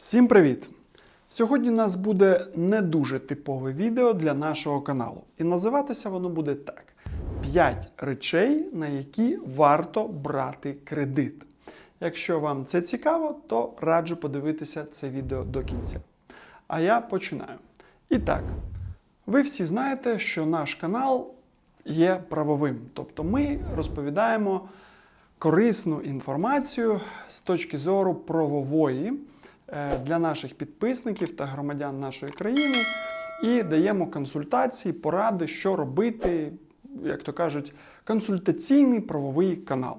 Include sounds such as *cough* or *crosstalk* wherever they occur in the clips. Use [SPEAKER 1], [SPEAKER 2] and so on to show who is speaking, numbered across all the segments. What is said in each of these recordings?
[SPEAKER 1] Всім привіт! Сьогодні у нас буде не дуже типове відео для нашого каналу. І називатися воно буде так: 5 речей, на які варто брати кредит. Якщо вам це цікаво, то раджу подивитися це відео до кінця. А я починаю. І так, ви всі знаєте, що наш канал є правовим, тобто ми розповідаємо корисну інформацію з точки зору правової для наших підписників та громадян нашої країни і даємо консультації, поради, що робити, як то кажуть, консультаційний правовий канал.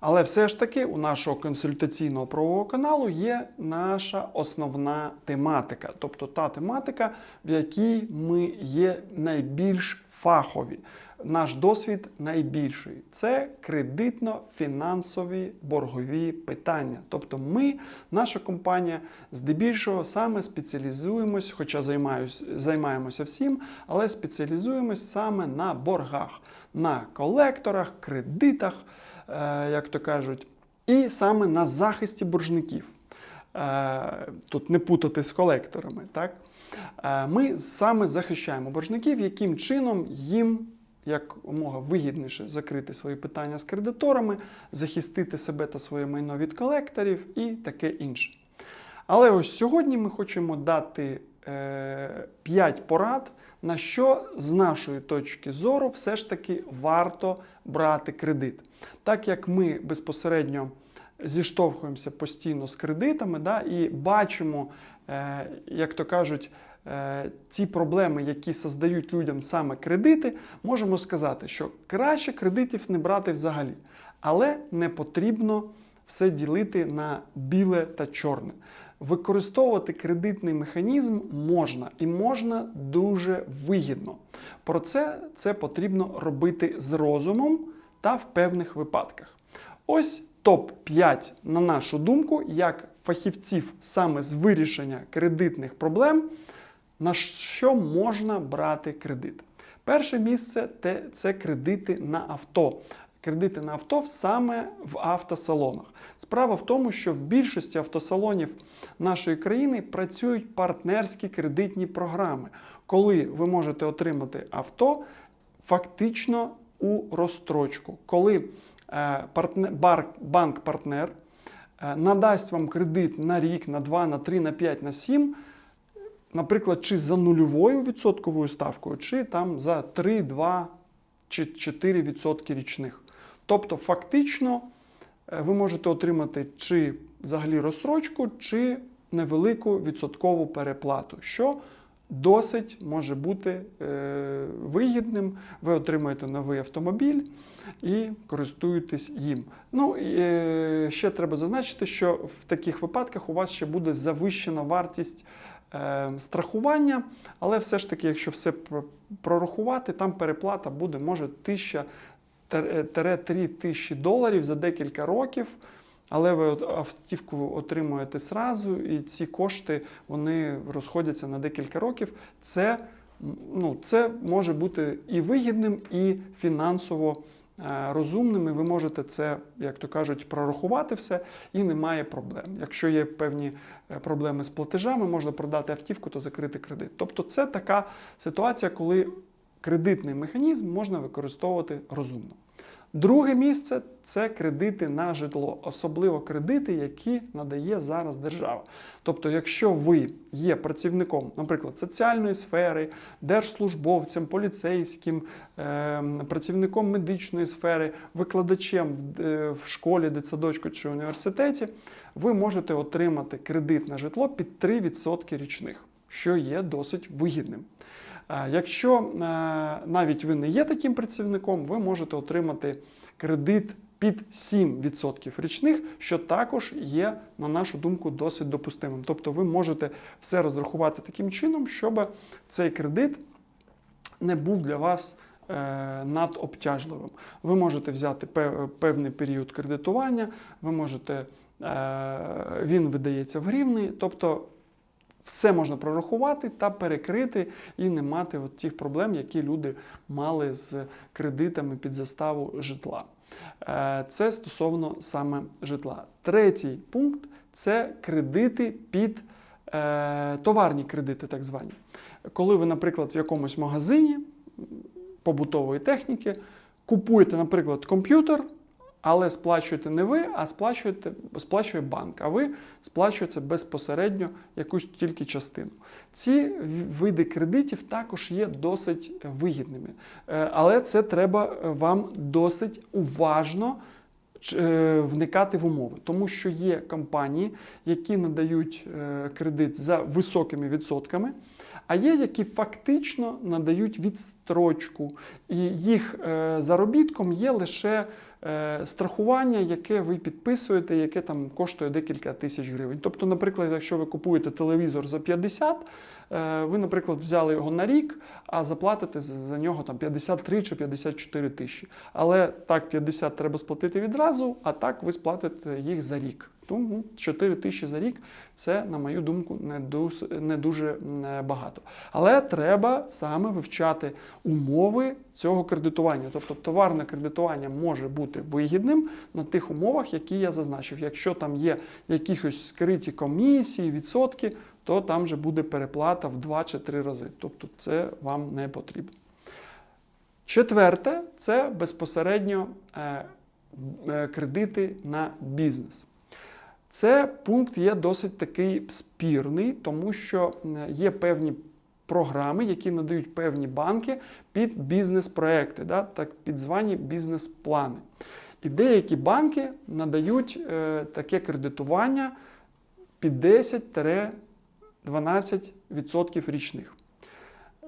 [SPEAKER 1] Але все ж таки у нашого консультаційного правового каналу є наша основна тематика, тобто та тематика, в якій ми є найбільш фахові. Наш досвід найбільший це кредитно-фінансові боргові питання. Тобто, ми, наша компанія, здебільшого саме спеціалізуємось, хоча займаюсь, займаємося всім, але спеціалізуємось саме на боргах, на колекторах, кредитах, е, як то кажуть, і саме на захисті боржників. Е, Тут не путати з колекторами. Так? Е, Ми саме захищаємо боржників, яким чином їм якомога вигідніше закрити свої питання з кредиторами, захистити себе та своє майно від колекторів і таке інше. Але ось сьогодні ми хочемо дати е, 5 порад, на що з нашої точки зору все ж таки варто брати кредит. Так як ми безпосередньо зіштовхуємося постійно з кредитами да, і бачимо, е, як то кажуть, е, ті проблеми, які создають людям саме кредити, можемо сказати, що краще кредитів не брати взагалі, але не потрібно все ділити на біле та чорне. Використовувати кредитний механізм можна і можна дуже вигідно. Про це це потрібно робити з розумом та в певних випадках. Ось топ-5, на нашу думку, як фахівців саме з вирішення кредитних проблем, на що можна брати кредит. Перше місце це кредити на авто. Кредити на авто саме в автосалонах. Справа в тому, що в більшості автосалонів нашої країни працюють партнерські кредитні програми, коли ви можете отримати авто фактично у розстрочку, коли банк-партнер е, надасть вам кредит на рік, на 2, на 3, на 5, на 7, наприклад, чи за нульовою відсотковою ставкою, чи там за 3, 2 чи 4 відсотки річних. Тобто, фактично, е, ви можете отримати чи взагалі розсрочку, чи невелику відсоткову переплату, що досить може бути е, вигідним. Ви отримаєте новий автомобіль і користуєтесь їм. Ну е, ще треба зазначити, що в таких випадках у вас ще буде завищена вартість. е, Страхування, але все ж таки, якщо все прорахувати, там переплата буде може 1000 3 тисячі доларів за декілька років. Але ви автівку отримуєте зразу, і ці кошти вони розходяться на декілька років. Це, ну, це може бути і вигідним, і фінансово е, розумним. І ви можете це, як то кажуть, прорахувати все, і немає проблем. Якщо є певні е, проблеми з платежами, можна продати автівку та закрити кредит. Тобто, це така ситуація, коли кредитний механізм можна використовувати розумно. Друге місце це кредити на житло, особливо кредити, які надає зараз держава. Тобто, якщо ви є працівником, наприклад, соціальної сфери, держслужбовцем, поліцейським, ем, працівником медичної сфери, викладачем в, е, в школі, дитсадочку чи університеті, ви можете отримати кредит на житло під 3% річних, що є досить вигідним. Е, Якщо е, навіть ви не є таким працівником, ви можете отримати кредит під 7% річних, що також є, на нашу думку, досить допустимим. Тобто ви можете все розрахувати таким чином, щоб цей кредит не був для вас е, надобтяжливим. Ви можете взяти певний період кредитування, ви можете, він видається в гривні, тобто все можна прорахувати та перекрити і не мати от тих проблем, які люди мали з кредитами під заставу житла. Е, Це стосовно саме житла. Третій пункт це кредити під е, товарні кредити, так звані. Коли ви, наприклад, в якомусь магазині побутової техніки купуєте, наприклад, комп'ютер, але сплачуєте не ви, а сплачуєте, сплачує банк, а ви сплачуєте безпосередньо якусь тільки частину. Ці види кредитів також є досить вигідними, Е, але це треба е, вам досить уважно е, вникати в умови, тому що є компанії, які надають кредит за високими відсотками. А є, які фактично надають відстрочку, і їх заробітком є лише страхування, яке ви підписуєте, яке там коштує декілька тисяч гривень. Тобто, наприклад, якщо ви купуєте телевізор за 50, е, ви, наприклад, взяли його на рік, а заплатите за за нього там 53 чи 54 тисячі. Але так 50 треба сплатити відразу, а так ви сплатите їх за рік. Тому 4 тисячі за рік це, на мою думку, не дуже, не дуже багато. Але треба саме вивчати умови цього кредитування. Тобто товарне кредитування може бути вигідним на тих умовах, які я зазначив. Якщо там є якісь скриті комісії, відсотки, то там вже буде переплата в 2 чи 3 рази. Тобто це вам не потрібно. Четверте це безпосередньо е, е, кредити на бізнес. Це пункт є досить такий спірний, тому що є певні програми, які надають певні банки під бізнес-проекти, да, так під звані бізнес-плани. І деякі банки надають е, таке кредитування під 10-12% річних.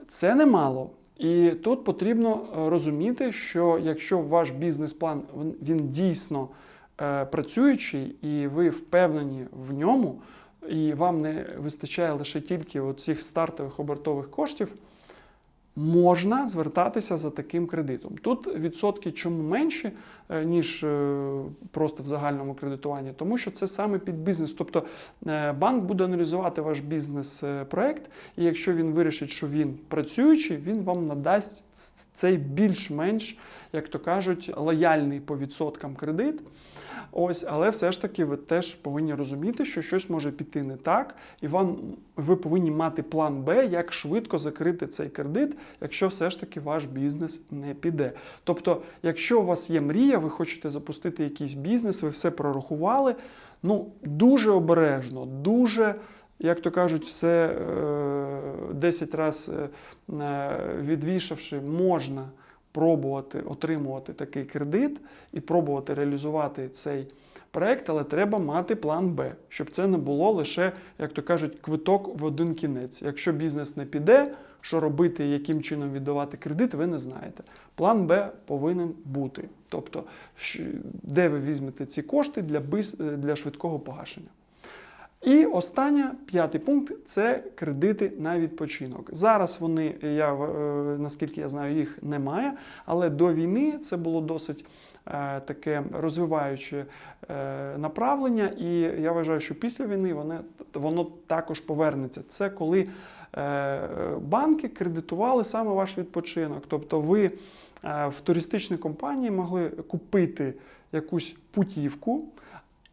[SPEAKER 1] Це немало. І тут потрібно е, розуміти, що якщо ваш бізнес-план він- дійсно працюючий, і ви впевнені в ньому, і вам не вистачає лише тільки цих стартових обертових коштів, можна звертатися за таким кредитом. Тут відсотки чому менші, е, ніж е, просто в загальному кредитуванні, тому що це саме під бізнес. Тобто е, банк буде аналізувати ваш бізнес-проект, і якщо він вирішить, що він працюючий, він вам надасть цей більш-менш, як то кажуть, лояльний по відсоткам кредит. Ось, але все ж таки ви теж повинні розуміти, що щось може піти не так, і вам ви повинні мати план Б, як швидко закрити цей кредит, якщо все ж таки ваш бізнес не піде. Тобто, якщо у вас є мрія, ви хочете запустити якийсь бізнес, ви все прорахували. Ну дуже обережно, дуже. Як то кажуть, все е, 10 разів відвішавши, можна пробувати отримувати такий кредит і пробувати реалізувати цей проект, але треба мати план Б, щоб це не було лише, як то кажуть, квиток в один кінець. Якщо бізнес не піде, що робити, яким чином віддавати кредит, ви не знаєте. План Б повинен бути. Тобто, де ви візьмете ці кошти для швидкого погашення. І останнє, п'ятий пункт це кредити на відпочинок. Зараз вони, я, е, наскільки я знаю, їх немає, але до війни це було досить е, таке розвиваюче е, направлення, і я вважаю, що після війни воно, воно також повернеться. Це коли банки кредитували саме ваш відпочинок. Тобто ви в туристичній компанії могли купити якусь путівку.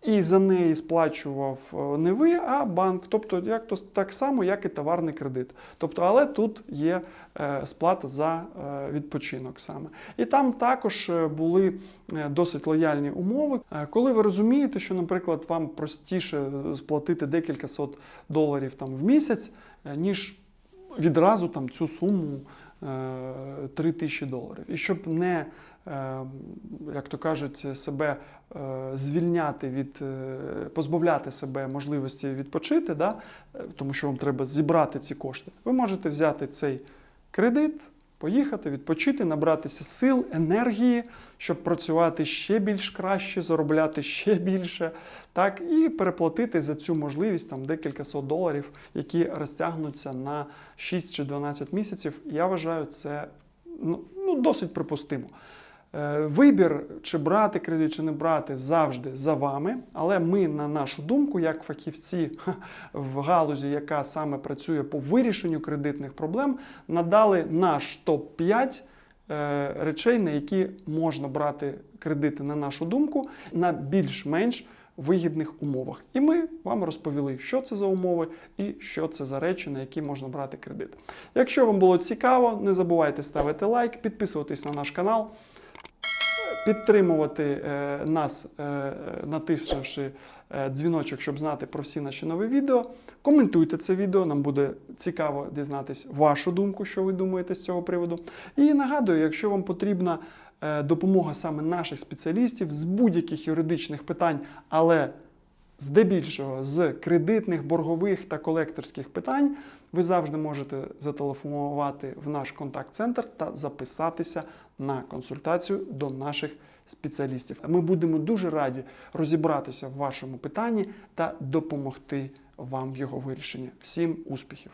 [SPEAKER 1] І за неї сплачував е, не ви, а банк. Тобто, як то так само, як і товарний кредит. Тобто, але тут є е, сплата за е, відпочинок саме. І там також були досить лояльні умови. Коли ви розумієте, що, наприклад, вам простіше сплатити декілька сот доларів там в місяць, ніж відразу там цю суму. 3 тисячі доларів. І щоб не, е, як то кажуть, себе е, звільняти від, е, позбавляти себе можливості відпочити, да, тому що вам треба зібрати ці кошти, ви можете взяти цей кредит, поїхати, відпочити, набратися сил, енергії, щоб працювати ще більш краще, заробляти ще більше, так, і переплатити за цю можливість там декілька сот доларів, які розтягнуться на 6 чи 12 місяців. Я вважаю, це ну, ну, досить припустимо. Е, Вибір, чи брати кредит, чи не брати, завжди за вами. Але ми, на нашу думку, як фахівці *laughs* в галузі, яка саме працює по вирішенню кредитних проблем, надали наш топ-5 речей, на які можна брати кредити, на нашу думку, на більш-менш вигідних умовах. І ми вам розповіли, що це за умови і що це за речі, на які можна брати кредит. Якщо вам було цікаво, не забувайте ставити лайк, підписуватись на наш канал підтримувати е, нас, е, е, натиснувши дзвіночок, щоб знати про всі наші нові відео. Коментуйте це відео, нам буде цікаво дізнатись вашу думку, що ви думаєте з цього приводу. І нагадую, якщо вам потрібна допомога саме наших спеціалістів з будь-яких юридичних питань, але здебільшого з кредитних, боргових та колекторських питань, ви завжди можете зателефонувати в наш контакт-центр та записатися на консультацію до наших спеціалістів. Ми будемо дуже раді розібратися в вашому питанні та допомогти вам в його вирішенні. Всім успіхів!